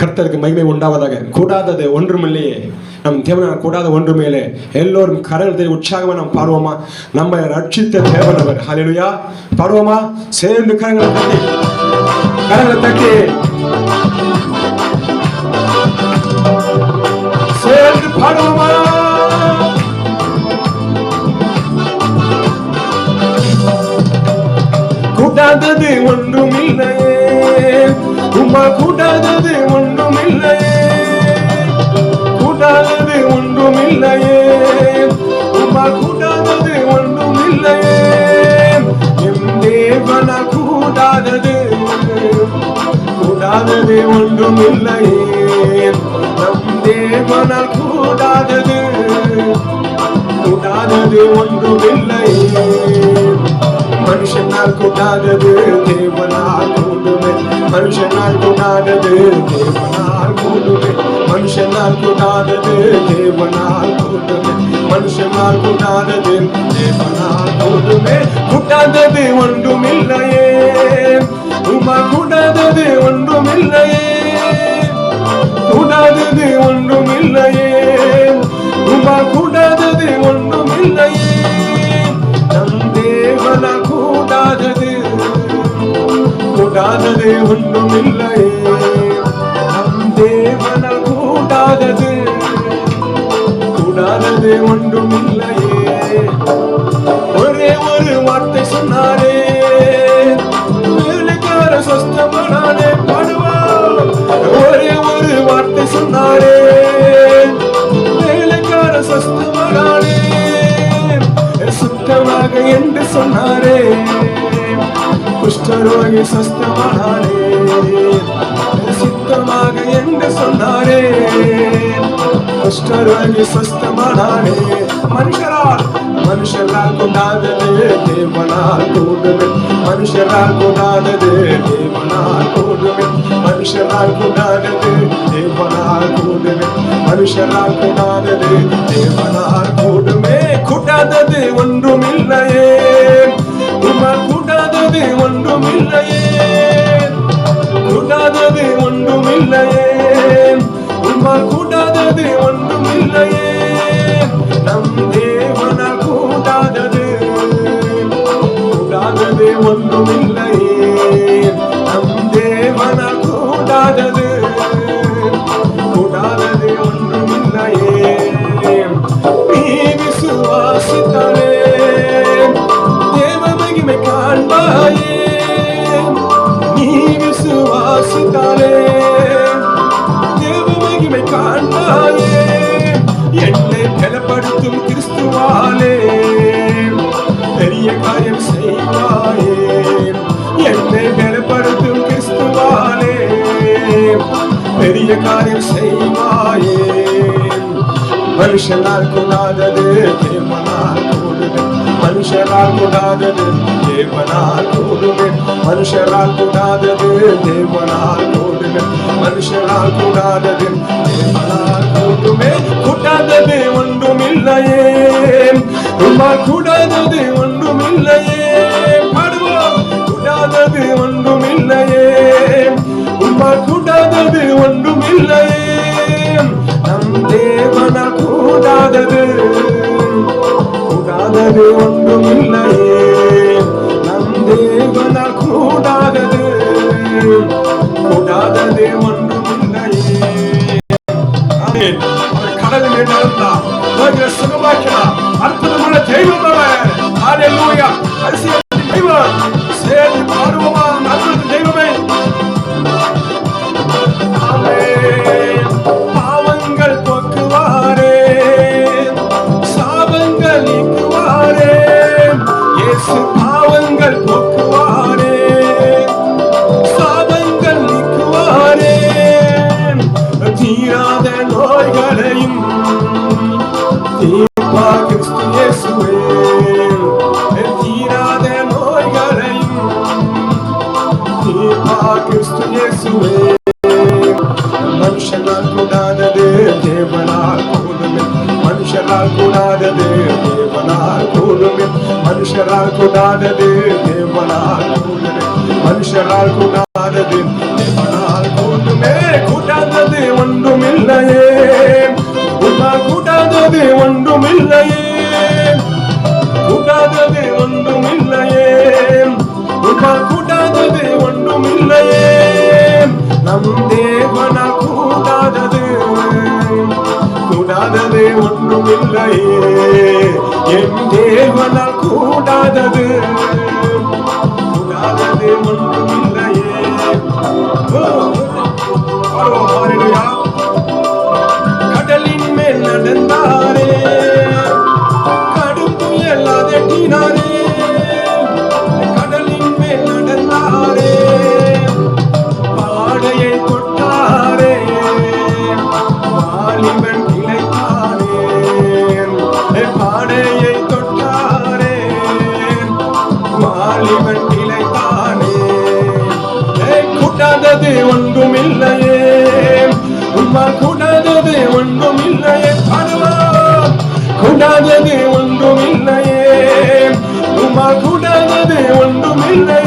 கர்த்தருக்கு மகிமை உண்டாவதாக. கூடாதது ஒன்றுமில்லையே. நம் தேவனால் கூடாத ஒன்றுமையிலே எல்லோரும் கரங்களை உற்சாகமா நாம் பாடுவோமா? நம்ம ரட்சித்த தேவன் அவர் பாடுவோமா? சேர்ந்து கரங்களை தட்டி. கரங்களை தட்டி. எம் கூடாதது கூடாதது ஒன்றுமில்லையே. நம் தேவனால் கூடாதது. கூடாதது ஒன்றுமில்லையே. மனுஷனால் கூடாதது தேவனால் கூடுமே. மனுஷனால் கூடாதது தேவனால் கூடுமே. மனுஷனால் கூடாதது தேவனால் கூடுமே. மனுஷனால் கூடாதது தேவனால் கூடுமே கூட்டாதது ஒன்றுமில்லையே. உமா கூடாதது ஒன்றுமில்லையே. கூடாதது ஒன்றுமில்லையே. குஷ்டரோகி சொஸ்தமனானே சுத்தமாக என்று சொன்னாரே. குஷ்டரோகி சொஸ்தமனானே மனுஷரால் மனுஷரால் கூடாதது தேவனால் கூடுமே. மனுஷரால் கூடாதது தேவனால் கூடுமே. மனுஷரால் கூடாதது தேவனால் கூடுமே. மனுஷரால் கூடாதது தேவனால் கூடுமே. கூட்டாதது ஒன்றுமில்லையே. உமா ஒன்றுமில்லையே. கூட்டாதது ஒன்றுமில்லையே. உமா கூட்டாதது ஒன்றுமில்லையே. நம் தேவனால் கூடாதது கூடாதது ஒன்றுமில்லை விசுவாசித்தாலே தேவ மகிமை காண்பாயே. என்னை பலப்படுத்தும் கிறிஸ்துவாலே பெரிய காரியம் செய்வாயே. என்னை பலப்படுத்தும் கிறிஸ்துவாலே பெரிய காரியம் செய்வாயே. மனுஷனால் கூடாதது தேவனால் கூடுமே மனுஷரால் கூடாதது தேவனால் கூடுமே மனுஷனால் கூடாதது தேவனால் கூடுமே மனுஷனால் கூடாதது தேவனால் கூடுமே கூட்டாதது ஒன்றும் இல்லையே ரொம்ப கூடாதது ஒன்று கூடாதது ஒன்றும் ஒன்றுமில்லையே. நம் தேவனால் கூடாதது. கூடாதது ஒன்றுமில்லையே. ஆமென். அவர் கடலிலே நடந்தார் உலகிலே சுகமாக்கினார். அற்புதமுள்ள தெய்வம் அவர் கூடாதது தேவனால் மனுஷனால் கூடாதது தேவனால் கூட்டுமே கூட்டாதது ஒன்றும் இல்லையே உன்னால் கூட்டாதது ஒன்றும் இல்லையே கூட்டாதது ஒன்றும் இல்லையே உன்னால் கூட்டாதது ஒன்றும் இல்லையே நம் தேவனால் கூடாதது கூடாதது ஒன்றும் இல்லையே என் தேவனால் கூடாதது. வாலிபன் இழைத்தானே கூட்டாதது ஒன்றுமில்லையே. உம்மா கூடாதது ஒன்றுமில்லையே. பாடுவோம் கூடாதது ஒன்றுமில்லையே. உம்மா கூடாதது ஒன்றுமில்லையே. நம்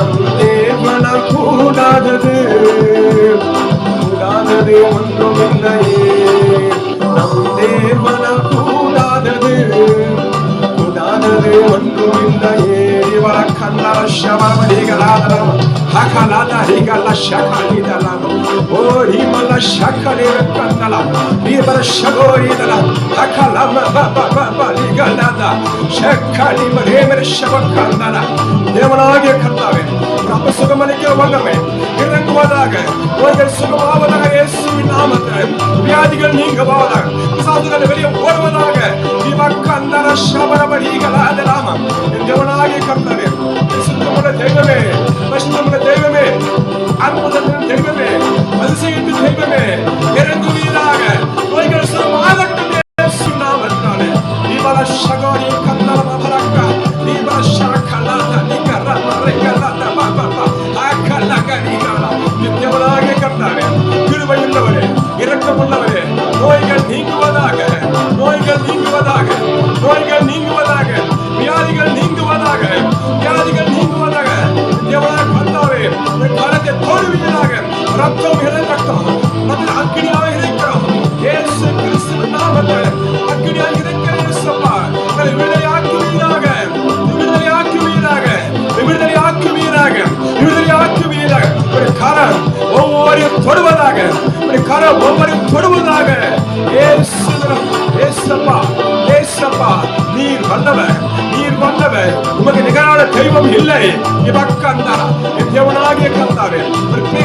நம் Higaladam, Hakalada Higala Shakalidalam, O Himala Shakalirkandalam, Himala Shagoridalam, Hakalama Baba Baba Higalada, Shakalim Hemer Shabakandala, தேவனாகிய கர்த்தாவே ரொம்ப சுகமளிக்கிற வல்லமே இறங்குவதாக உங்கள் சுகமாவதாக இயேசுவின் நாமத்தில் வியாதிகள் நீங்குவதாக சாதுகள் வெளியே ஓடுவதாக ரத்தம் இறங்கட்டும் அக்கினியாக இருக்கிறோம். இயேசு கிறிஸ்துவின் நாமத்தில் அக்கினியாக இருக்கிற இயேசுப்பா உங்களை விடுதலையாக்குவீராக. விடுதலையாக்குவீராக. விடுதலையாக்குவீராக. விடுதலையாக்குவீராக. ஒரு கரம் ஒவ்வொரு தொடுவதாக. ஒரு கரம் ஒவ்வொரு தொடுவதாக. ஏசுதரம் ஏசப்பா ஏசப்பா நீர் வந்தவர். வல்லவர் உமக்கு நிகரான தெய்வம் இல்லை. இவக்கந்தா என் தேவனாகிய கந்தாவே.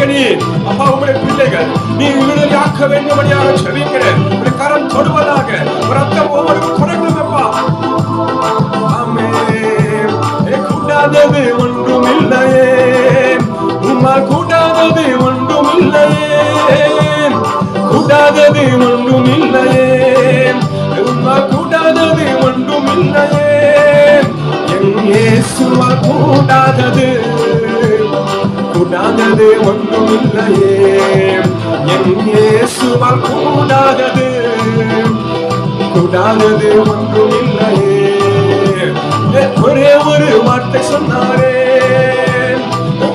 நீ அப்பா உங்களுடைய பிள்ளைகள் நீ விடுதலையாக்க வேண்டும்படியாக செவிக்கிறேன் ஒரு கரம் தொடுவதாக ரத்தம் ஒவ்வொரு தொடங்கும் அப்பா. ஆமென். ஏ, கூடாதது ஒன்றுமில்லையே. உம்மால் கூடாதது ஒன்றுமில்லையே. கூடாதது ஒன்றுமில்லையே. உமா கூடாதது ஒன்றும் இல்லையே இயேசுவா கூடாதது. கூடாதது ஒன்றுமில்லையே. என் இயேசுவால் கூடாதது. கூடாதது ஒன்றுமில்லையே. ஒரே ஒரு வார்த்தை சொன்னாரே.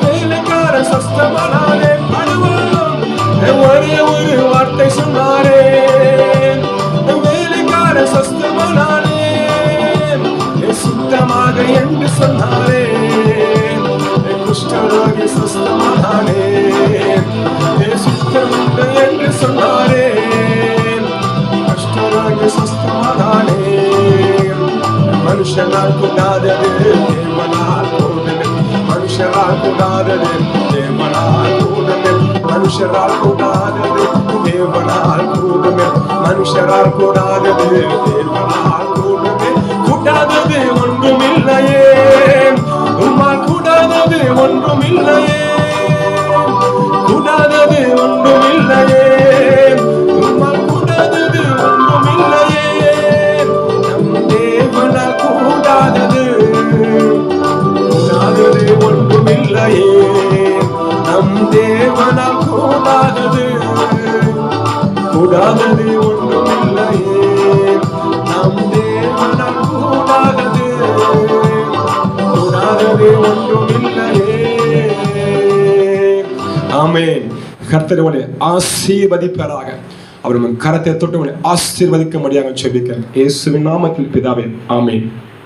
வேலைக்கார சஸ்தமானாரே. படுவோம் ஒரே ஒரு வார்த்தை சொன்னாரே. மனுஷரால் கூடாதது தேவனால் கூடமே மனுஷரால் கூடாதது தேவனால் கூடமே மனுஷரால் கூடாதது தேவனால் கூடமே கூடாதது ஒன்றுமில்லையே உம்மால் கூடாதது ஒன்றுமில்லையே ஆமென். கர்த்தர் உங்களை ஆசீர்வதிப்பதாக அவர் உங்கள் கரத்தை தொட்டு உங்களை ஆசீர்வதிக்க முடியாமல் செபிக்கிறேன் இயேசுவின் நாமத்தில் பிதாவே ஆமேன்.